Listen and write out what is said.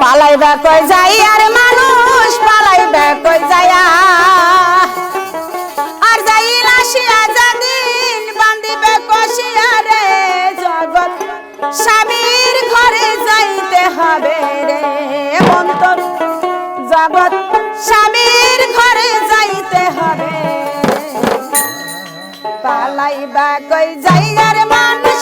পালাইবা কই যাই আর মানুষ, পালাইবা কই যায়া আর যাই আসিয়া জাদিন বান্দিবে কষিয়া রে জগৎ। স্বামীর ঘরে যাইতে হবে রে অন্তর। জগৎ, স্বামীর ঘরে যাইতে হবে। পালাইবা কই যাই আর মানুষ